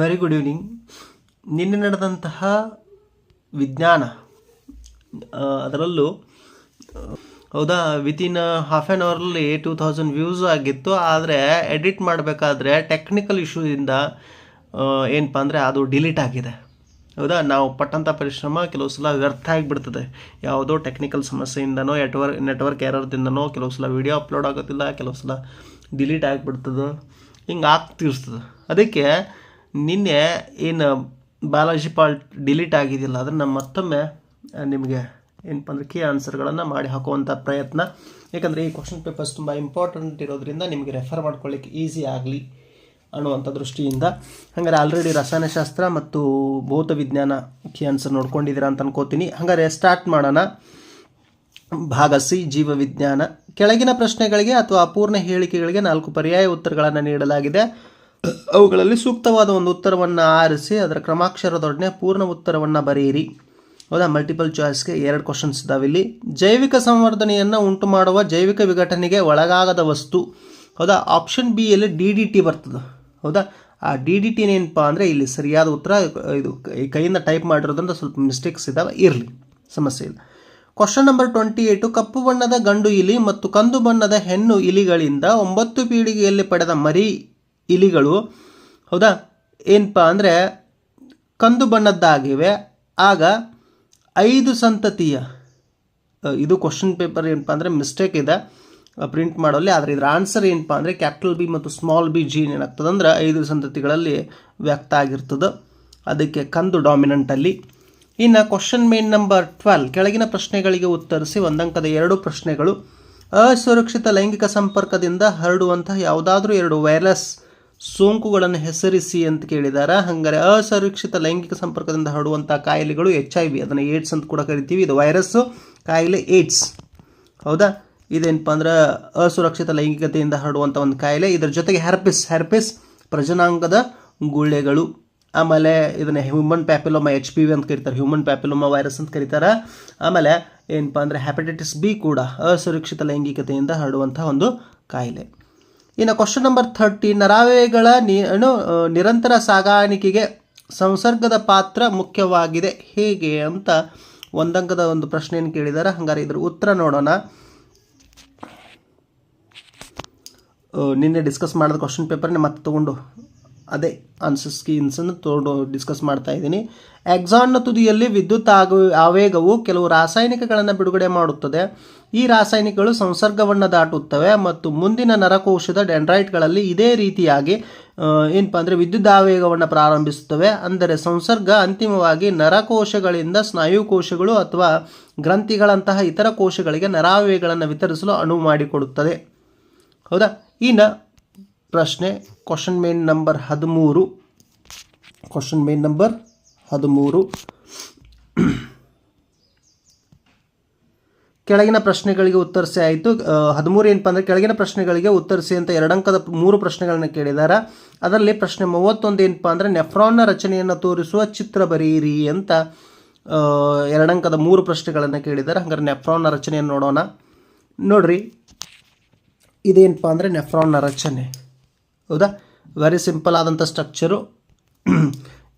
Very good evening ನಿನ್ನೆ ನಡೆದಂತಹ ವಿಜ್ಞಾನ ಅದರಲ್ಲೂ, ಹೌದಾ ವಿತಿನ್ ಹಾಫ್ ಆ್ಯನ್ ಅವರಲ್ಲಿ ಟೂ ತೌಸಂಡ್ ವ್ಯೂಸ್ ಆಗಿತ್ತು. ಆದರೆ ಎಡಿಟ್ ಮಾಡಬೇಕಾದ್ರೆ ಟೆಕ್ನಿಕಲ್ ಇಶ್ಯೂದಿಂದ ಏನಪ್ಪ ಅಂದರೆ ಅದು ಡಿಲೀಟ್ ಆಗಿದೆ. ಹೌದಾ, ನಾವು ಪಟ್ಟಂಥ ಪರಿಶ್ರಮ ಕೆಲವು ಸಲ ವ್ಯರ್ಥ ಆಗಿಬಿಡ್ತದೆ. ಯಾವುದೋ ಟೆಕ್ನಿಕಲ್ ಸಮಸ್ಯೆಯಿಂದನೋ ನೆಟ್ವರ್ಕ್ ನೆಟ್ವರ್ಕ್ ಎರರ್ದಿಂದನೋ ಕೆಲವು ಸಲ ವೀಡಿಯೋ ಅಪ್ಲೋಡ್ ಆಗೋದಿಲ್ಲ, ಕೆಲವು ಸಲ ಡಿಲೀಟ್ ಆಗಿಬಿಡ್ತದೆ. ಹಿಂಗೆ ಆಗ್ತಿರ್ತದೆ. ಅದಕ್ಕೆ ನಿನ್ನೆ ಏನು ಬಯಾಲಜಿ ಪಾರ್ಟ್ ಡಿಲೀಟ್ ಆಗಿದೆಯಲ್ಲ, ಅದನ್ನು ಮತ್ತೊಮ್ಮೆ ನಿಮಗೆ ಏನಪ್ಪ ಅಂದರೆ ಕೀ ಆನ್ಸರ್ಗಳನ್ನು ಮಾಡಿ ಹಾಕುವಂಥ ಪ್ರಯತ್ನ. ಯಾಕಂದರೆ ಈ ಕ್ವಶನ್ ಪೇಪರ್ಸ್ ತುಂಬ ಇಂಪಾರ್ಟೆಂಟ್ ಇರೋದ್ರಿಂದ ನಿಮಗೆ ರೆಫರ್ ಮಾಡ್ಕೊಳ್ಳಿಕ್ಕೆ ಈಸಿ ಆಗಲಿ ಅನ್ನುವಂಥ ದೃಷ್ಟಿಯಿಂದ. ಹಾಗಾದ್ರೆ ಆಲ್ರೆಡಿ ರಸಾಯನಶಾಸ್ತ್ರ ಮತ್ತು ಭೌತ ವಿಜ್ಞಾನ ಕೀ ಆನ್ಸರ್ ನೋಡ್ಕೊಂಡಿದ್ದೀರಾ ಅಂತ ಅನ್ಕೋತೀನಿ. ಹಾಗಾದ್ರೆ ಸ್ಟಾರ್ಟ್ ಮಾಡೋಣ. ಭಾಗ ಸಿ, ಜೀವವಿಜ್ಞಾನ. ಕೆಳಗಿನ ಪ್ರಶ್ನೆಗಳಿಗೆ ಅಥವಾ ಅಪೂರ್ಣ ಹೇಳಿಕೆಗಳಿಗೆ ನಾಲ್ಕು ಪರ್ಯಾಯ ಉತ್ತರಗಳನ್ನು ನೀಡಲಾಗಿದೆ. ಅವುಗಳಲ್ಲಿ ಸೂಕ್ತವಾದ ಒಂದು ಉತ್ತರವನ್ನು ಆರಿಸಿ ಅದರ ಕ್ರಮಾಕ್ಷರದೊಡನೆ ಪೂರ್ಣ ಉತ್ತರವನ್ನು ಬರೆಯಿರಿ. ಹೌದಾ? ಮಲ್ಟಿಪಲ್ ಚಾಯ್ಸ್ಗೆ ಎರಡು ಕ್ವಶನ್ಸ್ ಇದಾವೆ ಇಲ್ಲಿ ಜೈವಿಕ ಸಂವರ್ಧನೆಯನ್ನು ಉಂಟು ಮಾಡುವ ಜೈವಿಕ ವಿಘಟನೆಗೆ ಒಳಗಾಗದ ವಸ್ತು. ಹೌದಾ? ಆಪ್ಷನ್ ಬಿ ಯಲ್ಲಿ ಡಿ ಡಿ ಟಿ ಬರ್ತದೆ. ಹೌದಾ? ಆ ಡಿ ಡಿ ಟಿ ಏನಪ್ಪ ಅಂದರೆ ಇಲ್ಲಿ ಸರಿಯಾದ ಉತ್ತರ, ಇದು ಕೈಯಿಂದ ಟೈಪ್ ಮಾಡಿರೋದ್ರಿಂದ ಸ್ವಲ್ಪ ಮಿಸ್ಟೇಕ್ಸ್ ಇದ್ದಾವೆ, ಇರಲಿ. ಸಮಸ್ಯೆ ಇಲ್ಲ. ಕ್ವಶನ್ ನಂಬರ್ ಟ್ವೆಂಟಿ ಏಯ್ಟು ಕಪ್ಪು ಬಣ್ಣದ ಗಂಡು ಇಲಿ ಮತ್ತು ಕಂದು ಬಣ್ಣದ ಹೆಣ್ಣು ಇಲಿಗಳಿಂದ ಒಂಬತ್ತು ಪೀಳಿಗೆಯಲ್ಲಿ ಪಡೆದ ಮರಿ ಇಲಿಗಳು. ಹೌದಾ? ಏನಪ್ಪ ಅಂದರೆ ಕಂದು ಬಣ್ಣದ್ದಾಗಿವೆ. ಆಗ ಐದು ಸಂತತಿಯ ಇದು ಕ್ವಶನ್ ಪೇಪರ್ ಏನಪ್ಪ ಅಂದರೆ ಮಿಸ್ಟೇಕ್ ಇದೆ ಪ್ರಿಂಟ್ ಮಾಡೋಲ್ಲಿ. ಆದರೆ ಇದರ ಆನ್ಸರ್ ಏನಪ್ಪ ಅಂದರೆ ಕ್ಯಾಪಿಟಲ್ ಬಿ ಮತ್ತು ಸ್ಮಾಲ್ ಬಿ ಜೀನ್ ಏನಾಗ್ತದೆ ಅಂದರೆ ಐದು ಸಂತತಿಗಳಲ್ಲಿ ವ್ಯಕ್ತ ಆಗಿರ್ತದೆ. ಅದಕ್ಕೆ ಕಂದು ಡಾಮಿನೆಂಟಲ್ಲಿ ಇನ್ನು ಕ್ವಶನ್ ಮೇನ್ ನಂಬರ್ ಟ್ವೆಲ್ ಕೆಳಗಿನ ಪ್ರಶ್ನೆಗಳಿಗೆ ಉತ್ತರಿಸಿ ಒಂದಂಕದ ಎರಡು ಪ್ರಶ್ನೆಗಳು. ಅಸುರಕ್ಷಿತ ಲೈಂಗಿಕ ಸಂಪರ್ಕದಿಂದ ಹರಡುವಂತಹ ಯಾವುದಾದ್ರೂ ಎರಡು ವೈರಸ್ ಸೋಂಕುಗಳನ್ನು ಹೆಸರಿಸಿ ಅಂತ ಕೇಳಿದಾರೆ. ಹಂಗಾರೆ ಅಸುರಕ್ಷಿತ ಲೈಂಗಿಕ ಸಂಪರ್ಕದಿಂದ ಹರಡುವಂಥ ಕಾಯಿಲೆಗಳು ಎಚ್ ಐ ವಿ ಅದನ್ನು ಏಡ್ಸ್ ಅಂತ ಕೂಡ ಕರಿತೀವಿ. ಇದು ವೈರಸ್ಸು, ಕಾಯಿಲೆ ಏಡ್ಸ್ ಹೌದಾ? ಇದೇನಪ್ಪ ಅಂದ್ರೆ ಅಸುರಕ್ಷಿತ ಲೈಂಗಿಕತೆಯಿಂದ ಹರಡುವಂಥ ಒಂದು ಕಾಯಿಲೆ. ಇದರ ಜೊತೆಗೆ ಹ್ಯಾರ್ಪಿಸ್ ಹ್ಯಾರ್ಪಿಸ್ ಪ್ರಜನಾಂಗದ ಗುಳ್ಳೆಗಳು. ಆಮೇಲೆ ಇದನ್ನ human papilloma H P V ಅಂತ ಕರೀತಾರೆ. ಹ್ಯೂಮನ್ ಪ್ಯಾಪಿಲೋಮಾ ವೈರಸ್ ಅಂತ ಕರೀತಾರೆ. ಆಮೇಲೆ ಏನಪ್ಪ ಅಂದರೆ ಹ್ಯಾಪಟೈಟಿಸ್ ಬಿ ಕೂಡ ಅಸುರಕ್ಷಿತ ಲೈಂಗಿಕತೆಯಿಂದ ಹರಡುವಂಥ ಒಂದು ಕಾಯಿಲೆ. ಇನ್ನು ಕ್ವಶನ್ ನಂಬರ್ ಥರ್ಟಿ ನರಾವೆಗಳ ನಿ ನಿರಂತರ ಸಾಗಾಣಿಕೆಗೆ ಸಂಸರ್ಗದ ಪಾತ್ರ ಮುಖ್ಯವಾಗಿದೆ. ಹೇಗೆ ಅಂತ ಒಂದಂಕದ ಒಂದು ಪ್ರಶ್ನೆಯನ್ನು ಕೇಳಿದ್ದಾರೆ ಹಂಗಾರೆ ಇದ್ರ ಉತ್ತರ ನೋಡೋಣ. ನಿನ್ನೆ ಡಿಸ್ಕಸ್ ಮಾಡಿದ ಕ್ವಶನ್ ಪೇಪರ್ನ ಮತ್ತೆ ತೊಗೊಂಡು ಅದೇ ಆನ್ಸರ್ ಸ್ಕೀನ್ಸನ್ನು ತೊಗೊಂಡು ಡಿಸ್ಕಸ್ ಮಾಡ್ತಾ ಇದ್ದೀನಿ. ಎಕ್ಸಾನ್ನ ತುದಿಯಲ್ಲಿ ವಿದ್ಯುತ್ ಆಗು, ಆವೇಗವು ಕೆಲವು ರಾಸಾಯನಿಕಗಳನ್ನು ಬಿಡುಗಡೆ ಮಾಡುತ್ತದೆ. ಈ ರಾಸಾಯನಿಕಗಳು ಸಂಸರ್ಗವನ್ನು ದಾಟುತ್ತವೆ ಮತ್ತು ಮುಂದಿನ ನರಕೋಶದ ಡೆಂಡ್ರೈಟ್ಗಳಲ್ಲಿ ಇದೇ ರೀತಿಯಾಗಿ ಏನಪ್ಪ ಅಂದರೆ ವಿದ್ಯುತ್ ಆವೇಗವನ್ನು ಪ್ರಾರಂಭಿಸುತ್ತವೆ. ಅಂದರೆ ಸಂಸರ್ಗ ಅಂತಿಮವಾಗಿ ನರಕೋಶಗಳಿಂದ ಸ್ನಾಯುಕೋಶಗಳು ಅಥವಾ ಗ್ರಂಥಿಗಳಂತಹ ಇತರ ಕೋಶಗಳಿಗೆ ನರಾವೇಗಗಳನ್ನು ವಿತರಿಸಲು ಅನುವು ಮಾಡಿಕೊಡುತ್ತದೆ. ಹೌದಾ? ಇನ್ನು ಪ್ರಶ್ನೆ, ಕ್ವಶನ್ ಮೇನ್ ನಂಬರ್ ಹದಿಮೂರು. ಕ್ವಶನ್ ಮೇನ್ ನಂಬರ್ ಹದಿಮೂರು. ಕೆಳಗಿನ ಪ್ರಶ್ನೆಗಳಿಗೆ ಉತ್ತರಿಸಿ ಆಯಿತು. ಹದಿಮೂರು ಏನಪ್ಪ ಅಂದರೆ ಕೆಳಗಿನ ಪ್ರಶ್ನೆಗಳಿಗೆ ಉತ್ತರಿಸಿ ಅಂತ ಎರಡಂಕದ ಮೂರು ಪ್ರಶ್ನೆಗಳನ್ನು ಕೇಳಿದ್ದಾರೆ ಅದರಲ್ಲಿ ಪ್ರಶ್ನೆ ಮೂವತ್ತೊಂದು ಏನಪ್ಪ ಅಂದರೆ ನೆಫ್ರಾನ್ನ ರಚನೆಯನ್ನು ತೋರಿಸುವ ಚಿತ್ರ ಬರೀರಿ ಅಂತ ಎರಡಂಕದ ಮೂರು ಪ್ರಶ್ನೆಗಳನ್ನು ಕೇಳಿದ್ದಾರೆ ಹಂಗಾರೆ ನೆಫ್ರಾನ್ನ ರಚನೆಯನ್ನು ನೋಡೋಣ. ನೋಡ್ರಿ. ಇದೇನಪ್ಪ ಅಂದರೆ ನೆಫ್ರಾನ್ನ ರಚನೆ. ಹೌದಾ? ವೆರಿ ಸಿಂಪಲ್ ಆದಂಥ ಸ್ಟ್ರಕ್ಚರು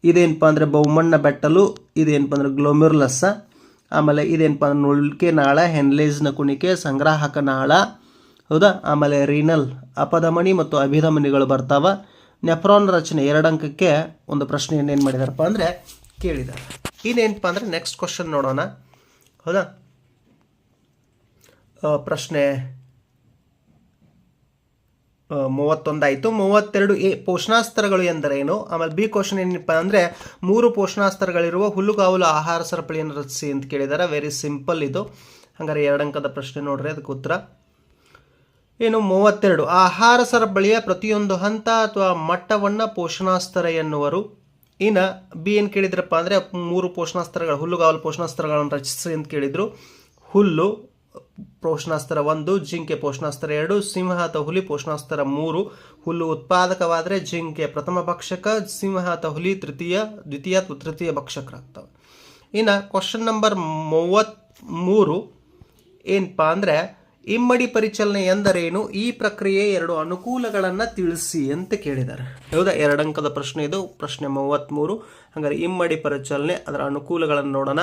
ಇದೇನಪ್ಪ ಅಂದರೆ ಬಹುಮಣ್ಣ ಬೆಟ್ಟಲು, ಇದೇನಪ್ಪ ಅಂದರೆ ಗ್ಲೋಮ್ಯುರ್ಲಸ್ಸ ಆಮೇಲೆ ಇದೇನಪ್ಪ ನುಳ್ಕೆ ನಾಳ, ಹೆನ್ಲೇಸ್ನ ಕುಣಿಕೆ, ಸಂಗ್ರಾಹಕ ನಾಳ. ಹೌದಾ? ಆಮೇಲೆ ರೀನಲ್, ಅಪಧಮನಿ ಮತ್ತು ಅಭಿಧಮನಿಗಳು ಬರ್ತಾವ. ನೆಫ್ರಾನ್ ರಚನೆ ಎರಡು ಅಂಕಕ್ಕೆ ಒಂದು ಪ್ರಶ್ನೆಯನ್ನು ಏನು ಮಾಡಿದಾರಪ್ಪ ಅಂದರೆ ಕೇಳಿದ್ದಾರೆ ಇನ್ನೇನಪ್ಪ ಅಂದರೆ ನೆಕ್ಸ್ಟ್ ಕ್ವಶನ್ ನೋಡೋಣ. ಹೌದಾ? ಪ್ರಶ್ನೆ ಮೂವತ್ತೊಂದಾಯಿತು. ಮೂವತ್ತೆರಡು ಎ ಪೋಷಣಾಸ್ತ್ರಗಳು ಎಂದರೇನು? ಆಮೇಲೆ ಬಿ ಕ್ವಶನ್ ಏನಪ್ಪ ಅಂದರೆ, ಮೂರು ಪೋಷಣಾಸ್ತ್ರಗಳಿರುವ ಹುಲ್ಲುಗಾವಲು ಆಹಾರ ಸರಪಳಿಯನ್ನು ರಚಿಸಿ ಅಂತ ಕೇಳಿದ್ದಾರೆ ವೆರಿ ಸಿಂಪಲ್ ಇದು. ಹಂಗಾರೆ ಎರಡು ಅಂಕದ ಪ್ರಶ್ನೆ ನೋಡ್ರಿ, ಅದಕ್ಕೆ ಉತ್ತರ. ಏನು, ಮೂವತ್ತೆರಡು. ಆಹಾರ ಸರಪಳಿಯ ಪ್ರತಿಯೊಂದು ಹಂತ ಅಥವಾ ಮಟ್ಟವನ್ನು ಪೋಷಣಾಸ್ತ್ರ ಎನ್ನುವರು. ಇನ್ನು ಬಿ ಏನು ಕೇಳಿದ್ರಪ್ಪ ಅಂದರೆ, ಮೂರು ಪೋಷಣಾಸ್ತ್ರಗಳು, ಹುಲ್ಲುಗಾವಲು ಪೋಷಣಾಸ್ತ್ರಗಳನ್ನು ರಚಿಸಿ ಅಂತ ಕೇಳಿದರು. ಹುಲ್ಲು ಪೋಷಣಾಸ್ತ್ರ ಒಂದು, ಜಿಂಕೆ ಪೋಷಣಾಸ್ತ್ರ ಎರಡು ಸಿಂಹ ಅಥವಾ ಹುಲಿ ಪೋಷಣಾಸ್ತ್ರ ಮೂರು. ಹುಲ್ಲು ಉತ್ಪಾದಕವಾದರೆ ಜಿಂಕೆ ಪ್ರಥಮ ಭಕ್ಷಕ ಸಿಂಹ ಅಥವಾ ಹುಲಿ ತೃತೀಯ, ದ್ವಿತೀಯ ತೃತೀಯ ಭಕ್ಷಕರಾಗ್ತವೆ ಇನ್ನು ಕ್ವಶನ್ ನಂಬರ್ ಮೂವತ್ತ್ಮೂರು ಏನಪ್ಪ ಅಂದರೆ ಇಮ್ಮಡಿ ಪರಿಚಲನೆ ಎಂದರೇನು? ಈ ಪ್ರಕ್ರಿಯೆ ಎರಡು ಅನುಕೂಲಗಳನ್ನು ತಿಳಿಸಿ ಅಂತ ಕೇಳಿದ್ದಾರೆ. ಹೌದಾ? ಎರಡಂಕದ ಪ್ರಶ್ನೆ ಇದು. ಪ್ರಶ್ನೆ ಮೂವತ್ತ್ಮೂರು ಹಾಗಾದರೆ ಇಮ್ಮಡಿ ಪರಿಚಲನೆ, ಅದರ ಅನುಕೂಲಗಳನ್ನು ನೋಡೋಣ.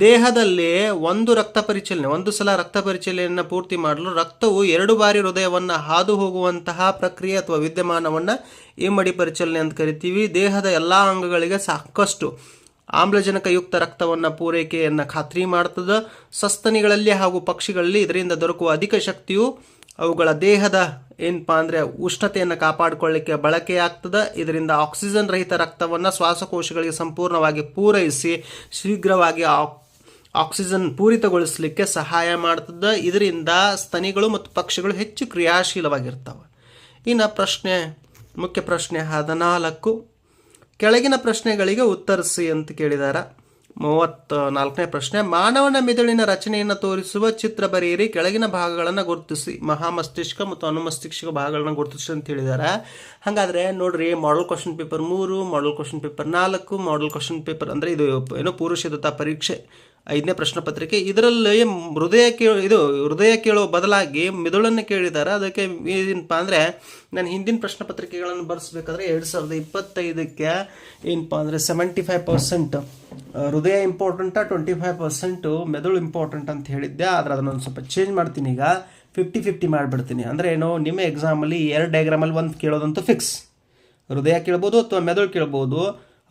ದೇಹದಲ್ಲಿ ಒಂದು ರಕ್ತ ಪರಿಚಲನೆ, ಒಂದು ಸಲ ರಕ್ತ ಪರಿಚಲನೆಯನ್ನು ಪೂರ್ತಿ ಮಾಡಲು ರಕ್ತವು ಎರಡು ಬಾರಿ ಹೃದಯವನ್ನು ಹಾದು ಹೋಗುವಂತಹ ಪ್ರಕ್ರಿಯೆ ಅಥವಾ ವಿದ್ಯಮಾನವನ್ನು ಇಮ್ಮಡಿ ಪರಿಚಲನೆ ಅಂತ ಕರಿತೀವಿ. ದೇಹದ ಎಲ್ಲ ಅಂಗಗಳಿಗೆ ಸಾಕಷ್ಟು ಆಮ್ಲಜನಕಯುಕ್ತ ರಕ್ತವನ್ನು ಪೂರೈಕೆಯನ್ನು ಖಾತ್ರಿ ಮಾಡ್ತದೆ. ಸಸ್ತನಿಗಳಲ್ಲಿ ಹಾಗೂ ಪಕ್ಷಿಗಳಲ್ಲಿ ಇದರಿಂದ ದೊರಕುವ ಅಧಿಕ ಶಕ್ತಿಯು ಅವುಗಳ ದೇಹದ ಏನಪ್ಪ ಅಂದರೆ ಉಷ್ಣತೆಯನ್ನು ಕಾಪಾಡಿಕೊಳ್ಳಿಕ್ಕೆ ಬಳಕೆಯಾಗ್ತದೆ. ಇದರಿಂದ ಆಕ್ಸಿಜನ್ ರಹಿತ ರಕ್ತವನ್ನು ಶ್ವಾಸಕೋಶಗಳಿಗೆ ಸಂಪೂರ್ಣವಾಗಿ ಪೂರೈಸಿ ಶೀಘ್ರವಾಗಿ ಆಕ್ ಆಕ್ಸಿಜನ್ ಪೂರಿತಗೊಳಿಸಲಿಕ್ಕೆ ಸಹಾಯ ಮಾಡ್ತದೆ. ಇದರಿಂದ ಸ್ತನಿಗಳು ಮತ್ತು ಪಕ್ಷಿಗಳು ಹೆಚ್ಚು ಕ್ರಿಯಾಶೀಲವಾಗಿರ್ತವೆ. ಇನ್ನು ಪ್ರಶ್ನೆ, ಮುಖ್ಯ ಪ್ರಶ್ನೆ ಹದಿನಾಲ್ಕು. ಕೆಳಗಿನ ಪ್ರಶ್ನೆಗಳಿಗೆ ಉತ್ತರಿಸಿ ಅಂತ ಕೇಳಿದಾರ. ಮೂವತ್ತ ನಾಲ್ಕನೇ ಪ್ರಶ್ನೆ, ಮಾನವನ ಮೆದುಳಿನ ರಚನೆಯನ್ನು ತೋರಿಸುವ ಚಿತ್ರ ಬರೆಯಿರಿ, ಕೆಳಗಿನ ಭಾಗಗಳನ್ನು ಗುರುತಿಸಿ. ಮಹಾಮಸ್ತಿಷ್ಕ ಮತ್ತು ಅನುಮಸ್ತಿಷ್ಕ ಭಾಗಗಳನ್ನು ಗುರುತಿಸಿ ಅಂತ ಹೇಳಿದ್ದಾರೆ ಹಾಗಾದ್ರೆ ನೋಡ್ರಿ ಮಾಡಲ್ ಕ್ವಶನ್ ಪೇಪರ್ ಮೂರು ಮಾಡಲ್ ಕ್ವಶನ್ ಪೇಪರ್ ನಾಲ್ಕು ಮಾಡಲ್ ಕ್ವಶನ್ ಪೇಪರ್ ಅಂದರೆ ಇದು ಏನೋ ಪೂರ್ವಸಿದ್ಧತಾ ಪರೀಕ್ಷೆ. ಐದನೇ ಪ್ರಶ್ನೆ ಪತ್ರಿಕೆ, ಇದರಲ್ಲಿ ಹೃದಯ ಕೇಳ, ಇದು ಹೃದಯ ಕೇಳೋ ಬದಲಾಗಿ ಮೆದುಳನ್ನು ಕೇಳಿದ್ದಾರೆ ಅದಕ್ಕೆ ಏನಪ್ಪ ಅಂದರೆ, ನಾನು ಹಿಂದಿನ ಪ್ರಶ್ನೆ ಪತ್ರಿಕೆಗಳನ್ನು ಬರೆಸ್ಬೇಕಾದ್ರೆ ಎರಡು ಸಾವಿರದ ಇಪ್ಪತ್ತೈದಕ್ಕೆ ಏನಪ್ಪ ಅಂದರೆ ಸೆವೆಂಟಿ ಫೈವ್ ಪರ್ಸೆಂಟ್ ಹೃದಯ ಇಂಪಾರ್ಟೆಂಟ ಟ್ವೆಂಟಿ ಫೈವ್ ಪರ್ಸೆಂಟು ಮೆದುಳು ಇಂಪಾರ್ಟೆಂಟ್ ಅಂತ ಹೇಳಿದ್ದೆ. ಆದರೆ ಅದನ್ನೊಂದು ಸ್ವಲ್ಪ ಚೇಂಜ್ ಮಾಡ್ತೀನಿ ಈಗ. ಫಿಫ್ಟಿ ಫಿಫ್ಟಿ ಮಾಡಿಬಿಡ್ತೀನಿ. ಅಂದರೆ ಏನು ನಿಮ್ಮ ಎಕ್ಸಾಮಲ್ಲಿ ಎರಡು ಡಯಾಗ್ರಾಮಲ್ಲಿ ಒಂದು ಕೇಳೋದಂತೂ ಫಿಕ್ಸ್ ಹೃದಯ ಕೇಳ್ಬೋದು ಅಥವಾ ಮೆದುಳು ಕೇಳ್ಬೋದು.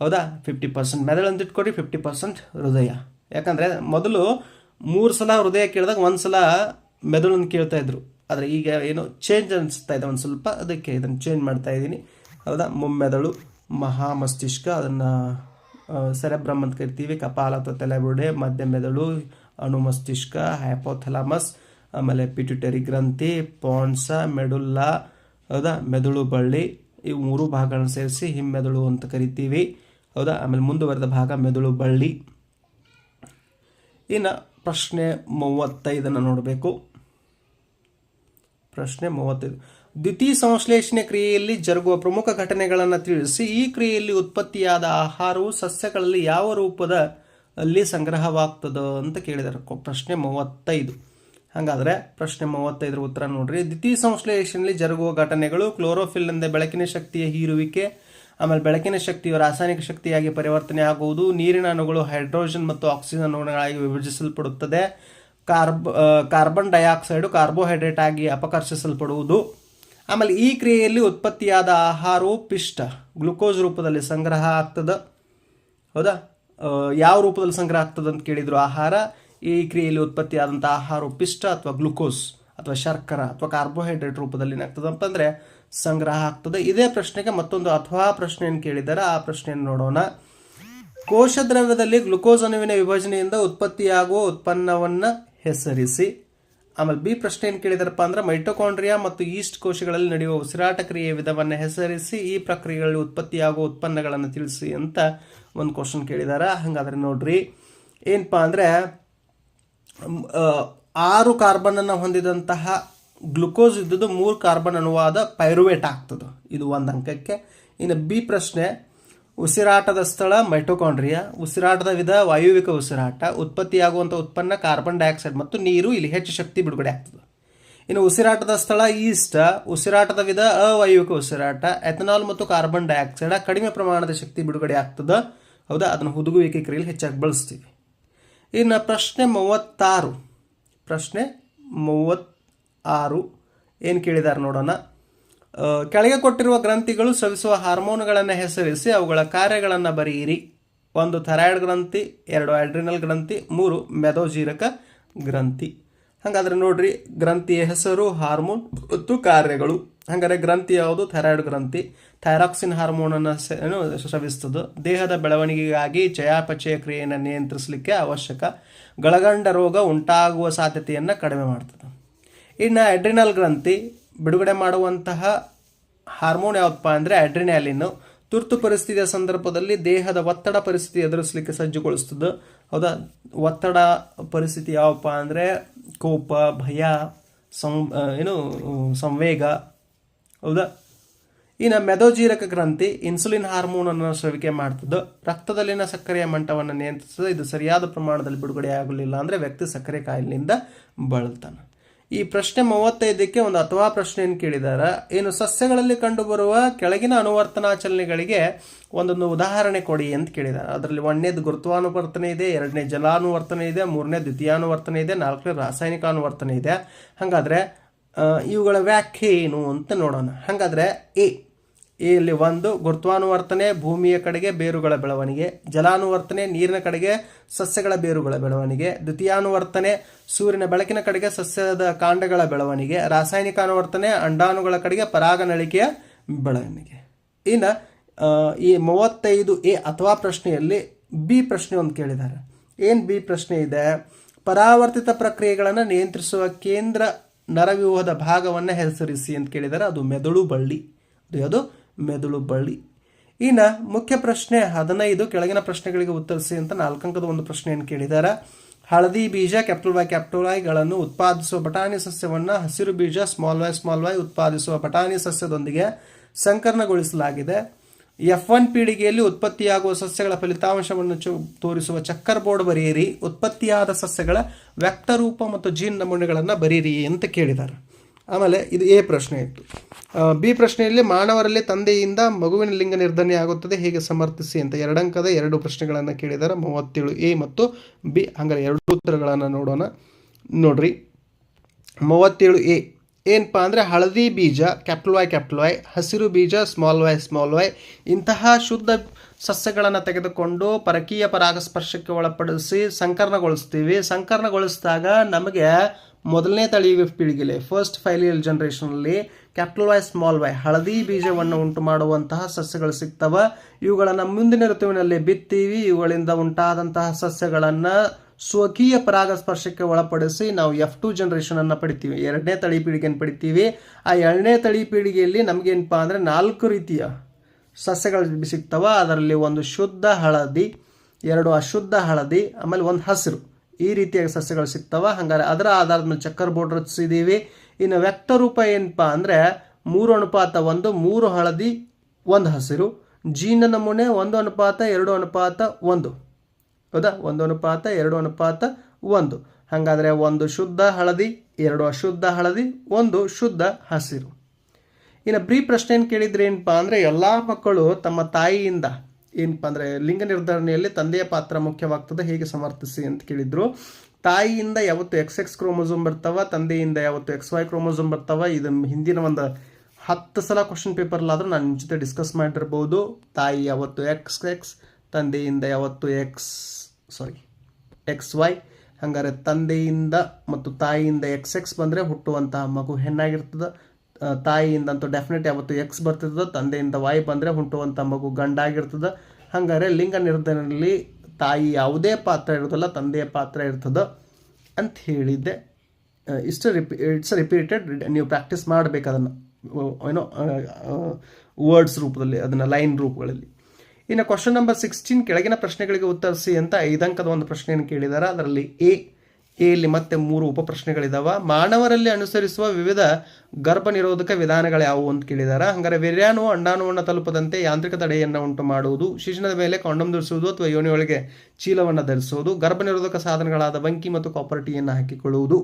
ಹೌದಾ? ಫಿಫ್ಟಿ ಪರ್ಸೆಂಟ್ ಮೆದುಳು ಅಂತ ಇಟ್ಕೊಡಿ ಫಿಫ್ಟಿ ಪರ್ಸೆಂಟ್ ಹೃದಯ. ಯಾಕಂದರೆ ಮೊದಲು ಮೂರು ಸಲ ಹೃದಯ ಕೇಳಿದಾಗ ಒಂದು ಸಲ ಮೆದುಳನ್ನು ಕೇಳ್ತಾ ಇದ್ರು. ಆದರೆ ಈಗ ಏನು ಚೇಂಜ್ ಅನಿಸ್ತಾ ಇದೆ, ಒಂದು ಸ್ವಲ್ಪ ಅದಕ್ಕೆ ಇದನ್ನು ಚೇಂಜ್ ಮಾಡ್ತಾ ಇದ್ದೀನಿ. ಹೌದಾ? ಮುಮ್ಮೆದಳು ಮಹಾ ಮಸ್ತಿಷ್ಕ ಅದನ್ನು ಸೆರೆಬ್ರಮ್ ಅಂತ ಕರಿತೀವಿ. ಕಪಾಲ ಅಥವಾ ತಲೆಬುಡೆ ಮಧ್ಯ ಮೆದುಳು ಅಣು ಮಸ್ತಿಷ್ಕ ಹ್ಯಾಪೋಥಲಾಮಸ್, ಆಮೇಲೆ ಪಿಟ್ಯುಟರಿ ಗ್ರಂಥಿ ಪಾನ್ಸ ಮೆಡುಲ್ಲ ಹೌದಾ? ಮೆದುಳು ಬಳ್ಳಿ, ಇವು ಮೂರು ಭಾಗಗಳನ್ನು ಸೇರಿಸಿ ಹಿಮ್ಮೆದುಳು ಅಂತ ಕರಿತೀವಿ. ಹೌದಾ? ಆಮೇಲೆ ಮುಂದುವರೆದ ಭಾಗ ಮೆದುಳು ಬಳ್ಳಿ. ಇನ್ನು ಪ್ರಶ್ನೆ ಮೂವತ್ತೈದನ್ನು ನೋಡಬೇಕು. ಪ್ರಶ್ನೆ ಮೂವತ್ತೈದು. ದ್ವಿತೀಯ ಸಂಶ್ಲೇಷಣೆ ಕ್ರಿಯೆಯಲ್ಲಿ ಜರುಗುವ ಪ್ರಮುಖ ಘಟನೆಗಳನ್ನು ತಿಳಿಸಿ. ಈ ಕ್ರಿಯೆಯಲ್ಲಿ ಉತ್ಪತ್ತಿಯಾದ ಆಹಾರವು ಸಸ್ಯಗಳಲ್ಲಿ ಯಾವ ರೂಪದ ಅಲ್ಲಿ ಸಂಗ್ರಹವಾಗ್ತದೋ ಅಂತ ಕೇಳಿದಾರೆ. ಪ್ರಶ್ನೆ ಮೂವತ್ತೈದು. ಹಾಗಾದ್ರೆ ಪ್ರಶ್ನೆ ಮೂವತ್ತೈದರ ಉತ್ತರ ನೋಡ್ರಿ. ದ್ವಿತೀಯ ಸಂಶ್ಲೇಷಣೆಯಲ್ಲಿ ಜರುಗುವ ಘಟನೆಗಳು ಕ್ಲೋರೋಫಿಲ್ ಎಂದ ಬೆಳಕಿನ ಶಕ್ತಿಯ ಹೀರುವಿಕೆ ಆಮೇಲೆ ಬೆಳಕಿನ ಶಕ್ತಿಯು ರಾಸಾಯನಿಕ ಶಕ್ತಿಯಾಗಿ ಪರಿವರ್ತನೆ ಆಗುವುದು. ನೀರಿನ ಅಣುಗಳು ಹೈಡ್ರೋಜನ್ ಮತ್ತು ಆಕ್ಸಿಜನ್ ಅಣುಗಳಾಗಿ ವಿಭಜಿಸಲ್ಪಡುತ್ತದೆ. ಕಾರ್ಬ್ ಕಾರ್ಬನ್ ಡೈಆಕ್ಸೈಡು ಕಾರ್ಬೋಹೈಡ್ರೇಟ್ ಆಗಿ ಅಪಕರ್ಷಿಸಲ್ಪಡುವುದು. ಆಮೇಲೆ ಈ ಕ್ರಿಯೆಯಲ್ಲಿ ಉತ್ಪತ್ತಿಯಾದ ಆಹಾರವು ಪಿಷ್ಟ. ಗ್ಲುಕೋಸ್ ರೂಪದಲ್ಲಿ ಸಂಗ್ರಹ ಆಗ್ತದೆ. ಹೌದಾ? ಯಾವ ರೂಪದಲ್ಲಿ ಸಂಗ್ರಹ ಆಗ್ತದೆ ಅಂತ ಕೇಳಿದ್ರು ಆಹಾರ. ಈ ಕ್ರಿಯೆಯಲ್ಲಿ ಉತ್ಪತ್ತಿಯಾದಂಥ ಆಹಾರವು ಪಿಷ್ಟ ಅಥವಾ ಗ್ಲುಕೋಸ್ ಅಥವಾ ಶರ್ಕರ ಅಥವಾ ಕಾರ್ಬೋಹೈಡ್ರೇಟ್ ರೂಪದಲ್ಲಿ ಏನಾಗ್ತದೆ ಅಂತಂದ್ರೆ ಸಂಗ್ರಹ ಆಗ್ತದೆ. ಇದೇ ಪ್ರಶ್ನೆಗೆ ಮತ್ತೊಂದು ಅಥವಾ ಪ್ರಶ್ನೆಯನ್ನು ಕೇಳಿದ್ದಾರೆ ಆ ಪ್ರಶ್ನೆಯನ್ನು ನೋಡೋಣ. ಕೋಶ ದ್ರವ್ಯದಲ್ಲಿ ಗ್ಲುಕೋಸ್ ಅಣುವಿನ ವಿಭಜನೆಯಿಂದ ಉತ್ಪತ್ತಿಯಾಗುವ ಉತ್ಪನ್ನವನ್ನು ಹೆಸರಿಸಿ. ಆಮೇಲೆ ಬಿ ಪ್ರಶ್ನೆ ಏನು ಕೇಳಿದಾರಪ್ಪ ಅಂದ್ರೆ ಮೈಟೋಕಾಂಡ್ರಿಯಾ ಮತ್ತು ಈಸ್ಟ್ ಕೋಶಗಳಲ್ಲಿ ನಡೆಯುವ ಉಸಿರಾಟ ಕ್ರಿಯೆಯ ವಿಧವನ್ನು ಹೆಸರಿಸಿ ಈ ಪ್ರಕ್ರಿಯೆಗಳಲ್ಲಿ ಉತ್ಪತ್ತಿಯಾಗುವ ಉತ್ಪನ್ನಗಳನ್ನು ತಿಳಿಸಿ ಅಂತ ಒಂದು ಕ್ವಶನ್ ಕೇಳಿದಾರ. ಹಾಗಾದ್ರೆ ನೋಡ್ರಿ. ಏನಪ್ಪಾ ಅಂದ್ರೆ ಆರು ಕಾರ್ಬನ್ ಅನ್ನು ಹೊಂದಿದಂತಹ ಗ್ಲುಕೋಸ್ ಇದ್ದದ್ದು ಮೂರು ಕಾರ್ಬನ್ ಅನುವಾದ ಪೈರುವೇಟ್ ಆಗ್ತದೆ. ಇದು ಒಂದು ಅಂಕಕ್ಕೆ. ಇನ್ನು ಬಿ ಪ್ರಶ್ನೆ, ಉಸಿರಾಟದ ಸ್ಥಳ ಮೈಟೋಕಾಂಡ್ರಿಯಾ. ಉಸಿರಾಟದ ವಿಧ ವಾಯುವಿಕ ಉಸಿರಾಟ. ಉತ್ಪತ್ತಿಯಾಗುವಂಥ ಉತ್ಪನ್ನ ಕಾರ್ಬನ್ ಡೈಆಕ್ಸೈಡ್ ಮತ್ತು ನೀರು. ಇಲ್ಲಿ ಹೆಚ್ಚು ಶಕ್ತಿ ಬಿಡುಗಡೆ ಆಗ್ತದೆ. ಇನ್ನು ಉಸಿರಾಟದ ಸ್ಥಳ ಈಸ್ಟ್. ಉಸಿರಾಟದ ವಿಧ ಅವಾಯುವಿಕ ಉಸಿರಾಟ. ಎಥನಾಲ್ ಮತ್ತು ಕಾರ್ಬನ್ ಡೈಆಕ್ಸೈಡ್ ಕಡಿಮೆ ಪ್ರಮಾಣದ ಶಕ್ತಿ ಬಿಡುಗಡೆ ಆಗ್ತದೆ. ಹೌದಾ? ಅದನ್ನು ಹುದುಗುವಿಕೆ ಕ್ರಿಯೆಯಲ್ಲಿ ಹೆಚ್ಚಾಗಿ ಬಳಸ್ತೀವಿ. ಇನ್ನು ಪ್ರಶ್ನೆ ಮೂವತ್ತಾರು. ಪ್ರಶ್ನೆ ಮೂವತ್ತಾರು ಏನು ಕೇಳಿದ್ದಾರೆ ನೋಡೋಣ. ಕೆಳಗೆ ಕೊಟ್ಟಿರುವ ಗ್ರಂಥಿಗಳು ಸ್ರವಿಸುವ ಹಾರ್ಮೋನ್ಗಳನ್ನು ಹೆಸರಿಸಿ ಅವುಗಳ ಕಾರ್ಯಗಳನ್ನು ಬರೆಯಿರಿ. ಒಂದು ಥೈರಾಯ್ಡ್ ಗ್ರಂಥಿ, ಎರಡು ಅಡ್ರಿನಲ್ ಗ್ರಂಥಿ, ಮೂರು ಮೆದೋಜೀರಕ ಗ್ರಂಥಿ. ಹಾಗಾದರೆ ನೋಡ್ರಿ, ಗ್ರಂಥಿಯ ಹೆಸರು, ಹಾರ್ಮೋನ್ ಮತ್ತು ಕಾರ್ಯಗಳು. ಹಾಗಾದರೆ ಗ್ರಂಥಿ ಯಾವುದು? ಥೈರಾಯ್ಡ್ ಗ್ರಂಥಿ. ಥೈರಾಕ್ಸಿನ್ ಹಾರ್ಮೋನನ್ನು ಸ್ರವಿಸ್ತದೆ. ದೇಹದ ಬೆಳವಣಿಗೆಗಾಗಿ ಚಯಾಪಚಯ ಕ್ರಿಯೆಯನ್ನು ನಿಯಂತ್ರಿಸಲಿಕ್ಕೆ ಅವಶ್ಯಕ. ಗಳಗಂಡ ರೋಗ ಉಂಟಾಗುವ ಸಾಧ್ಯತೆಯನ್ನು ಕಡಿಮೆ ಮಾಡ್ತದೆ. ಇನ್ನು ಅಡ್ರಿನಲ್ ಗ್ರಂಥಿ, ಬಿಡುಗಡೆ ಮಾಡುವಂತಹ ಹಾರ್ಮೋನ್ ಯಾವುದಪ್ಪ ಅಂದರೆ ಅಡ್ರಿನಾಲಿನ್ ತುರ್ತು ಪರಿಸ್ಥಿತಿಯ ಸಂದರ್ಭದಲ್ಲಿ ದೇಹದ ಒತ್ತಡ ಪರಿಸ್ಥಿತಿ ಎದುರಿಸಲಿಕ್ಕೆ ಸಜ್ಜುಗೊಳಿಸ್ತದೆ. ಹೌದಾ? ಒತ್ತಡ ಪರಿಸ್ಥಿತಿ ಯಾವಪ್ಪ ಅಂದರೆ ಕೋಪ, ಭಯ, ಸಂ ಏನು ಸಂವೇಗ. ಹೌದಾ? ಇನ್ನು ಮೆದೋಜೀರಕ ಗ್ರಂಥಿ ಇನ್ಸುಲಿನ್ ಹಾರ್ಮೋನ್ ಅನ್ನು ಸ್ರವಿಕೆ ಮಾಡ್ತದೆ. ರಕ್ತದಲ್ಲಿನ ಸಕ್ಕರೆಯ ಮಂಟವನ್ನು ನಿಯಂತ್ರಿಸ್ತದೆ. ಇದು ಸರಿಯಾದ ಪ್ರಮಾಣದಲ್ಲಿ ಬಿಡುಗಡೆ ಆಗಲಿಲ್ಲ ಅಂದರೆ ವ್ಯಕ್ತಿ ಸಕ್ಕರೆ ಕಾಯಿಲೆಯಿಂದ ಬಳಲ್ತಾನೆ. ಈ ಪ್ರಶ್ನೆ ಮೂವತ್ತೈದಕ್ಕೆ ಒಂದು ಅಥವಾ ಪ್ರಶ್ನೆಯನ್ನು ಕೇಳಿದ್ದಾರೆ ಏನು ಸಸ್ಯಗಳಲ್ಲಿ ಕಂಡುಬರುವ ಕೆಳಗಿನ ಅನುವರ್ತನಾಚಲನೆಗಳಿಗೆ ಒಂದೊಂದು ಉದಾಹರಣೆ ಕೊಡಿ ಅಂತ ಕೇಳಿದ್ದಾರೆ ಅದರಲ್ಲಿ ಒಂದನೇದು ಗುರುತ್ವಾನುವರ್ತನೆ ಇದೆ, ಎರಡನೇ ಜಲಾನುವರ್ತನೆ ಇದೆ, ಮೂರನೇ ದ್ವಿತೀಯಾನುವರ್ತನೆ ಇದೆ, ನಾಲ್ಕನೇ ರಾಸಾಯನಿಕ ಅನುವರ್ತನೆ ಇದೆ. ಹಾಗಾದ್ರೆ ಇವುಗಳ ವ್ಯಾಖ್ಯೆ ಏನು ಅಂತ ನೋಡೋಣ. ಹಾಗಾದ್ರೆ, ಎ. ಇಲ್ಲಿ ಒಂದು ಗುರುತ್ವಾನುವರ್ತನೆ ಭೂಮಿಯ ಕಡೆಗೆ ಬೇರುಗಳ ಬೆಳವಣಿಗೆ, ಜಲಾನುವರ್ತನೆ ನೀರಿನ ಕಡೆಗೆ ಸಸ್ಯಗಳ ಬೇರುಗಳ ಬೆಳವಣಿಗೆ ದ್ವಿತೀಯಾನುವರ್ತನೆ ಸೂರ್ಯನ ಬೆಳಕಿನ ಕಡೆಗೆ ಸಸ್ಯದ ಕಾಂಡಗಳ ಬೆಳವಣಿಗೆ, ರಾಸಾಯನಿಕ ಅನುವರ್ತನೆ ಅಂಡಾಣುಗಳ ಕಡೆಗೆ ಪರಾಗನಳಿಕೆಯ ಬೆಳವಣಿಗೆ. ಇನ್ನು ಈ ಮೂವತ್ತೈದು ಎ ಅಥವಾ ಪ್ರಶ್ನೆಯಲ್ಲಿ ಬಿ ಪ್ರಶ್ನೆ ಒಂದು ಕೇಳಿದ್ದಾರೆ. ಏನು ಬಿ ಪ್ರಶ್ನೆ ಇದೆ? ಪರಾವರ್ತಿತ ಪ್ರಕ್ರಿಯೆಗಳನ್ನು ನಿಯಂತ್ರಿಸುವ ಕೇಂದ್ರ ನರವ್ಯೂಹದ ಭಾಗವನ್ನು ಹೆಸರಿಸಿ ಅಂತ ಕೇಳಿದ್ದಾರೆ. ಅದು ಮೆದುಳು ಬಳ್ಳಿ. ಅದು ಮೆದುಳು ಬಳ್ಳಿ. ಇನ್ನು ಮುಖ್ಯ ಪ್ರಶ್ನೆ ಹದಿನೈದು ಕೆಳಗಿನ ಪ್ರಶ್ನೆಗಳಿಗೆ ಉತ್ತರಿಸಿ ಅಂತ ನಾಲ್ಕಂಕದ ಒಂದು ಪ್ರಶ್ನೆಯನ್ನು ಕೇಳಿದ್ದಾರೆ ಹಳದಿ ಬೀಜ ಕ್ಯಾಪಿಟಲ್ ವೈ ಕ್ಯಾಪಿಟಲ್ ವೈಗಳನ್ನು ಉತ್ಪಾದಿಸುವ ಬಟಾಣಿ ಸಸ್ಯವನ್ನು ಹಸಿರು ಬೀಜ ಸ್ಮಾಲ್ ವೈ ಸ್ಮಾಲ್ ವೈ ಉತ್ಪಾದಿಸುವ ಬಟಾಣಿ ಸಸ್ಯದೊಂದಿಗೆ ಸಂಕರ್ಣಗೊಳಿಸಲಾಗಿದೆ. ಎಫ್ ಒನ್ ಪೀಳಿಗೆಯಲ್ಲಿ ಉತ್ಪತ್ತಿಯಾಗುವ ಸಸ್ಯಗಳ ಫಲಿತಾಂಶವನ್ನು ತೋರಿಸುವ ಚಕ್ಕರ್ ಬೋರ್ಡ್ ಬರೆಯಿರಿ. ಉತ್ಪತ್ತಿಯಾದ ಸಸ್ಯಗಳ ವ್ಯಕ್ತರೂಪ ಮತ್ತು ಜೀನ್ ನಮೂನೆಗಳನ್ನು ಬರೀರಿ ಅಂತ ಕೇಳಿದ್ದಾರೆ ಆಮೇಲೆ ಇದು ಎ ಪ್ರಶ್ನೆ ಇತ್ತು. ಬಿ ಪ್ರಶ್ನೆಯಲ್ಲಿ ಮಾನವರಲ್ಲಿ ತಂದೆಯಿಂದ ಮಗುವಿನ ಲಿಂಗ ನಿರ್ಧರಣೆ ಆಗುತ್ತದೆ, ಹೇಗೆ ಸಮರ್ಥಿಸಿ ಅಂತ ಎರಡಂಕದ ಎರಡು ಪ್ರಶ್ನೆಗಳನ್ನು ಕೇಳಿದರೆ, ಮೂವತ್ತೇಳು ಎ ಮತ್ತು ಬಿ. ಹಂಗಾರೆ ಎರಡು ಉತ್ತರಗಳನ್ನು ನೋಡೋಣ. ನೋಡ್ರಿ. ಮೂವತ್ತೇಳು ಎ ಏನಪ್ಪ ಅಂದರೆ ಹಳದಿ ಬೀಜ, ಕ್ಯಾಪಿಟಲ್ ವೈ ಕ್ಯಾಪಿಟಲ್ ವೈ, ಹಸಿರು ಬೀಜ, ಸ್ಮಾಲ್ ವೈ ಸ್ಮಾಲ್ ವೈ, ಇಂತಹ ಶುದ್ಧ ಸಸ್ಯಗಳನ್ನು ತೆಗೆದುಕೊಂಡು ಪರಕೀಯ ಪರಾಗಸ್ಪರ್ಶಕ್ಕೆ ಒಳಪಡಿಸಿ ಸಂಕರಣಗೊಳಿಸ್ತೀವಿ. ಸಂಕರಣಗೊಳಿಸಿದಾಗ ನಮಗೆ ಮೊದಲನೇ ತಳಿ ಪೀಳಿಗೆಲೆ. ಫಸ್ಟ್ ಫೈಲಿಯಲ್ ಜನ್ರೇಷನಲ್ಲಿ ಕ್ಯಾಪಿಟಲ್ ವೈ ಸ್ಮಾಲ್ ವೈ ಹಳದಿ ಬೀಜವನ್ನು ಉಂಟು ಮಾಡುವಂತಹ ಸಸ್ಯಗಳು ಸಿಗ್ತವ. ಇವುಗಳನ್ನು ಮುಂದಿನ ಋತುವಿನಲ್ಲಿ ಬಿತ್ತೀವಿ. ಇವುಗಳಿಂದ ಉಂಟಾದಂತಹ ಸಸ್ಯಗಳನ್ನು ಸ್ವಕೀಯ ಪರಾಗಸ್ಪರ್ಶಕ್ಕೆ ಒಳಪಡಿಸಿ ನಾವು ಎಫ್ ಟು ಜನ್ರೇಷನನ್ನು ಪಡಿತೀವಿ. ಎರಡನೇ ತಳಿ ಪೀಳಿಗೆಯನ್ನು ಪಡಿತೀವಿ. ಆ ಎರಡನೇ ತಳಿ ಪೀಳಿಗೆಯಲ್ಲಿ ನಮಗೇನಪ್ಪ ಅಂದರೆ ನಾಲ್ಕು ರೀತಿಯ ಸಸ್ಯಗಳು ಸಿಗ್ತವ. ಅದರಲ್ಲಿ ಒಂದು ಶುದ್ಧ ಹಳದಿ, ಎರಡು ಅಶುದ್ಧ ಹಳದಿ, ಆಮೇಲೆ ಒಂದು ಹಸಿರು. ಈ ರೀತಿಯಾಗಿ ಸಸ್ಯಗಳು ಸಿಗ್ತಾವ. ಹಂಗಾರೆ ಅದರ ಆಧಾರದ ಮೇಲೆ ಚಕ್ಕರ್ ಬೋರ್ಡ್ ರಚಿಸಿದ್ದೀವಿ ಇನ್ನು ವ್ಯಕ್ತ ರೂಪ ಏನಪ್ಪ ಅಂದರೆ ಮೂರು ಅನುಪಾತ ಒಂದು, ಮೂರು ಹಳದಿ, ಒಂದು ಹಸಿರು. ಜೀನ ನಮೂನೆ ಒಂದು ಅನುಪಾತ, ಎರಡು ಅನುಪಾತ, ಒಂದು. ಹೌದಾ? ಒಂದು ಅನುಪಾತ, ಎರಡು ಅನುಪಾತ, ಒಂದು. ಹಾಗಾದರೆ ಒಂದು ಶುದ್ಧ ಹಳದಿ, ಎರಡು ಅಶುದ್ಧ ಹಳದಿ, ಒಂದು ಶುದ್ಧ ಹಸಿರು. ಇನ್ನು ಬ್ರೀ ಪ್ರಶ್ನೆ ಏನು ಕೇಳಿದ್ರೆ ಏನಪ್ಪ ಅಂದರೆ ಎಲ್ಲ ಮಕ್ಕಳು ತಮ್ಮ ತಾಯಿಯಿಂದ ಏನಪ್ಪ ಅಂದರೆ ಲಿಂಗ ನಿರ್ಧರಣೆಯಲ್ಲಿ ತಂದೆಯ ಪಾತ್ರ ಮುಖ್ಯವಾಗ್ತದೆ, ಹೇಗೆ ಸಮರ್ಥಿಸಿ ಅಂತ ಕೇಳಿದ್ರು. ತಾಯಿಯಿಂದ ಯಾವತ್ತು ಎಕ್ಸ್ ಎಕ್ಸ್ ಕ್ರೋಮೋಸೋಮ್ ಬರ್ತಾವ, ತಂದೆಯಿಂದ ಯಾವತ್ತು ಎಕ್ಸ್ ವೈ ಕ್ರೋಮೋಸೋಮ್ ಬರ್ತಾವ. ಇದು ಹಿಂದಿನ ಒಂದು ಹತ್ತು ಸಲ ಕ್ವಶನ್ ಪೇಪರ್ಲಾದರೂ ನಾನು ನಿಮ್ಮ ಜೊತೆ ಡಿಸ್ಕಸ್ ಮಾಡಿರ್ಬೋದು. ತಾಯಿ ಯಾವತ್ತು ಎಕ್ಸ್ ಎಕ್ಸ್ ತಂದೆಯಿಂದ ಯಾವತ್ತು ಎಕ್ಸ್ ಸಾರಿ ಎಕ್ಸ್ ವೈ ಹಂಗಾರೆ ತಂದೆಯಿಂದ ಮತ್ತು ತಾಯಿಯಿಂದ ಎಕ್ಸ್ ಎಕ್ಸ್ ಬಂದರೆ ಹುಟ್ಟುವಂತಹ ಮಗು ಹೆಣ್ಣಾಗಿರ್ತದೆ. ಆ, ತಾಯಿಯಿಂದ ಅಂತೂ ಡೆಫಿನೆಟ್ ಯಾವತ್ತು ಎಕ್ಸ್ ಬರ್ತಿರ್ತದೆ ತಂದೆಯಿಂದ ವಾಯ್ ಬಂದರೆ ಹುಟ್ಟುವಂಥ ಮಗು ಗಂಡಾಗಿರ್ತದೆ. ಹಂಗಾರೆ ಲಿಂಗ ನಿರ್ಧರಣೆಯಲ್ಲಿ ತಾಯಿ ಯಾವುದೇ ಪಾತ್ರ ಇರೋದಲ್ಲ ತಂದೆಯ ಪಾತ್ರ ಇರ್ತದೆ ಅಂತ ಹೇಳಿದ್ದೆ. ಇಷ್ಟು ರಿಪಿ ಇಟ್ಸ್ ರಿಪೀಟೆಡ್ ನೀವು ಪ್ರಾಕ್ಟೀಸ್ ಮಾಡಬೇಕು ಅದನ್ನು. ಏನೋ ವರ್ಡ್ಸ್ ರೂಪದಲ್ಲಿ ಅದನ್ನು ಲೈನ್ ರೂಪಗಳಲ್ಲಿ. ಇನ್ನು ಕ್ವಶನ್ ನಂಬರ್ ಸಿಕ್ಸ್ಟೀನ್ ಕೆಳಗಿನ ಪ್ರಶ್ನೆಗಳಿಗೆ ಉತ್ತರಿಸಿ ಅಂತ ಐದಂಕದ ಒಂದು ಪ್ರಶ್ನೆಯನ್ನು ಕೇಳಿದ್ದಾರೆ ಅದರಲ್ಲಿ ಎ ಎಲ್ಲಿ ಮತ್ತೆ ಮೂರು ಉಪ ಪ್ರಶ್ನೆಗಳಿದಾವ ಮಾನವರಲ್ಲಿ ಅನುಸರಿಸುವ ವಿವಿಧ ಗರ್ಭ ನಿರೋಧಕ ವಿಧಾನಗಳು ಯಾವುವು ಅಂತ ಕೇಳಿದ್ದಾರೆ ಹಂಗಾರೆ ವೀರ್ಯಾಣು ಅಂಡಾಣುವನ್ನು ತಲುಪದಂತೆ ಯಾಂತ್ರಿಕ ತಡೆಯನ್ನು ಉಂಟು ಮಾಡುವುದು ಶಿಶುನದ ಮೇಲೆ ಕಾಂಡಮ್ ಧರಿಸುವುದು ಅಥವಾ ಯೋನಿಯೊಳಗೆ ಚೀಲವನ್ನು ಧರಿಸುವುದು ಗರ್ಭ ನಿರೋಧಕ ಸಾಧನಗಳಾದ ಬಂಕಿ ಮತ್ತು ಕಾಪರ್ಟಿಯನ್ನು ಹಾಕಿಕೊಳ್ಳುವುದು.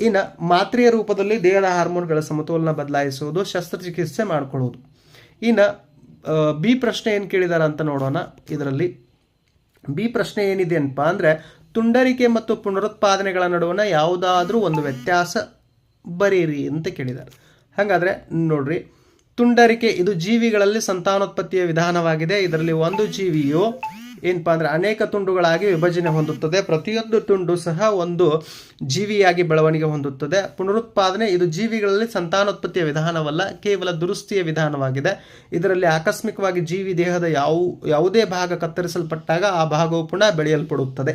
ಇನ್ನು ಮಾತ್ರೆಯ ರೂಪದಲ್ಲಿ ದೇಹದ ಹಾರ್ಮೋನ್ಗಳ ಸಮತೋಲನ ಬದಲಾಯಿಸುವುದು, ಶಸ್ತ್ರಚಿಕಿತ್ಸೆ ಮಾಡಿಕೊಳ್ಳುವುದು. ಇನ್ನು ಬಿ ಪ್ರಶ್ನೆ ಏನು ಕೇಳಿದಾರ ಅಂತ ನೋಡೋಣ. ಇದರಲ್ಲಿ ಬಿ ಪ್ರಶ್ನೆ ಏನಿದೆ ಅಂದರೆ ತುಂಡರಿಕೆ ಮತ್ತು ಪುನರುತ್ಪಾದನೆಗಳ ನಡುವಣ ಯಾವುದಾದ್ರೂ ಒಂದು ವ್ಯತ್ಯಾಸ ಬರೀರಿ ಅಂತ ಕೇಳಿದ್ದಾರೆ. ಹಾಗಾದರೆ ನೋಡ್ರಿ, ತುಂಡರಿಕೆ ಇದು ಜೀವಿಗಳಲ್ಲಿ ಸಂತಾನೋತ್ಪತ್ತಿಯ ವಿಧಾನವಾಗಿದೆ. ಇದರಲ್ಲಿ ಒಂದು ಜೀವಿಯು ಏನಪ್ಪ ಅಂದರೆ ಅನೇಕ ತುಂಡುಗಳಾಗಿ ವಿಭಜನೆ ಹೊಂದುತ್ತದೆ. ಪ್ರತಿಯೊಂದು ತುಂಡು ಸಹ ಒಂದು ಜೀವಿಯಾಗಿ ಬೆಳವಣಿಗೆ ಹೊಂದುತ್ತದೆ. ಪುನರುತ್ಪಾದನೆ ಇದು ಜೀವಿಗಳಲ್ಲಿ ಸಂತಾನೋತ್ಪತ್ತಿಯ ವಿಧಾನವಲ್ಲ, ಕೇವಲ ದುರುಸ್ತಿಯ ವಿಧಾನವಾಗಿದೆ. ಇದರಲ್ಲಿ ಆಕಸ್ಮಿಕವಾಗಿ ಜೀವಿ ದೇಹದ ಯಾವ, ಯಾವುದೇ ಭಾಗ ಕತ್ತರಿಸಲ್ಪಟ್ಟಾಗ ಆ ಭಾಗವು ಪುನಃ ಬೆಳೆಯಲ್ಪಡುತ್ತದೆ.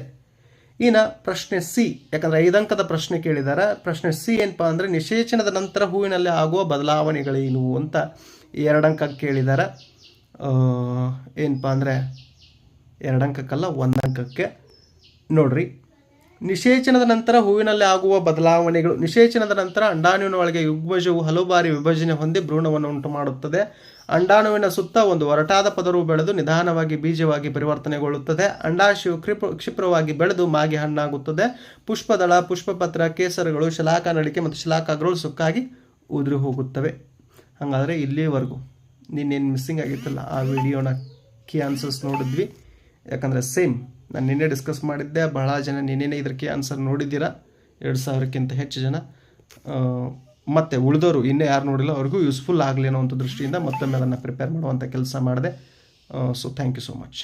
ಇನ್ನು ಪ್ರಶ್ನೆ ಸಿ. ಯಾಕಂದ್ರೆ ಐದಂಕದ ಪ್ರಶ್ನೆ ಕೇಳಿದ್ದಾರೆ ಪ್ರಶ್ನೆ ಸಿ ಏನಪ್ಪ ಅಂದರೆ ನಿಷೇಚನದ ನಂತರ ಹೂವಿನಲ್ಲಿ ಆಗುವ ಬದಲಾವಣೆಗಳೇನು ಅಂತ ಎರಡಂಕ ಕೇಳಿದ್ದಾರೆ ಏನಪ್ಪ ಅಂದರೆ ಎರಡಂಕಕ್ಕಲ್ಲ ಒಂದಂಕಕ್ಕೆ ನೋಡ್ರಿ. ನಿಷೇಚನದ ನಂತರ ಹೂವಿನಲ್ಲಿ ಆಗುವ ಬದಲಾವಣೆಗಳು. ನಿಷೇಚನದ ನಂತರ ಅಂಡಾಣುವಿನ ಒಳಗೆ ಯುಗ್ಮಜವು ಹಲವು ಬಾರಿ ವಿಭಜನೆ ಹೊಂದಿ ಭ್ರೂಣವನ್ನು ಉಂಟು ಮಾಡುತ್ತದೆ ಅಂಡಾಣುವಿನ ಸುತ್ತ ಒಂದು ಒರಟಾದ ಪದರು ಬೆಳೆದು ನಿಧಾನವಾಗಿ ಬೀಜವಾಗಿ ಪರಿವರ್ತನೆಗೊಳ್ಳುತ್ತದೆ. ಅಂಡಾಶಯವು ಕ್ಷಿಪ್ರ ಕ್ಷಿಪ್ರವಾಗಿ ಬೆಳೆದು ಮಾಗಿ ಹಣ್ಣಾಗುತ್ತದೆ. ಪುಷ್ಪದಳ, ಪುಷ್ಪಪತ್ರ, ಕೇಸರಗಳು ಶಲಾಕ ನಡಿಕೆ ಮತ್ತು ಶಲಾಕಾಗಳು ಸುಕ್ಕಾಗಿ ಉದುರಿ ಹೋಗುತ್ತವೆ. ಹಾಗಾದರೆ ಇಲ್ಲಿವರೆಗೂ ನಿನ್ನೇನು ಮಿಸ್ಸಿಂಗ್ ಆಗಿತ್ತಲ್ಲ? ಆ ವಿಡಿಯೋನ ಕೀ ಆನ್ಸರ್ಸ್ ನೋಡಿದ್ವಿ. ಯಾಕಂದರೆ ಸೇಮ್ ನಾನು ನಿನ್ನೆ ಡಿಸ್ಕಸ್ ಮಾಡಿದ್ದೆ, ಬಹಳ ಜನ ನಿನ್ನೆನೇ ಇದಕ್ಕೆ ಆನ್ಸರ್ ನೋಡಿದ್ದೀರಾ? ಎರಡು ಸಾವಿರಕ್ಕಿಂತ ಹೆಚ್ಚು ಜನ. ಮತ್ತು ಉಳಿದವರು ಇನ್ನೂ ಯಾರು ನೋಡಿಲ್ಲ, ಅವ್ರಿಗೂ ಯೂಸ್ಫುಲ್ ಆಗಲಿ ಅನ್ನೋ ದೃಷ್ಟಿಯಿಂದ ಮತ್ತೊಮ್ಮೆ ಅದನ್ನು ಪ್ರಿಪೇರ್ ಮಾಡುವಂಥ ಕೆಲಸ ಮಾಡಿದೆ. So thank you so much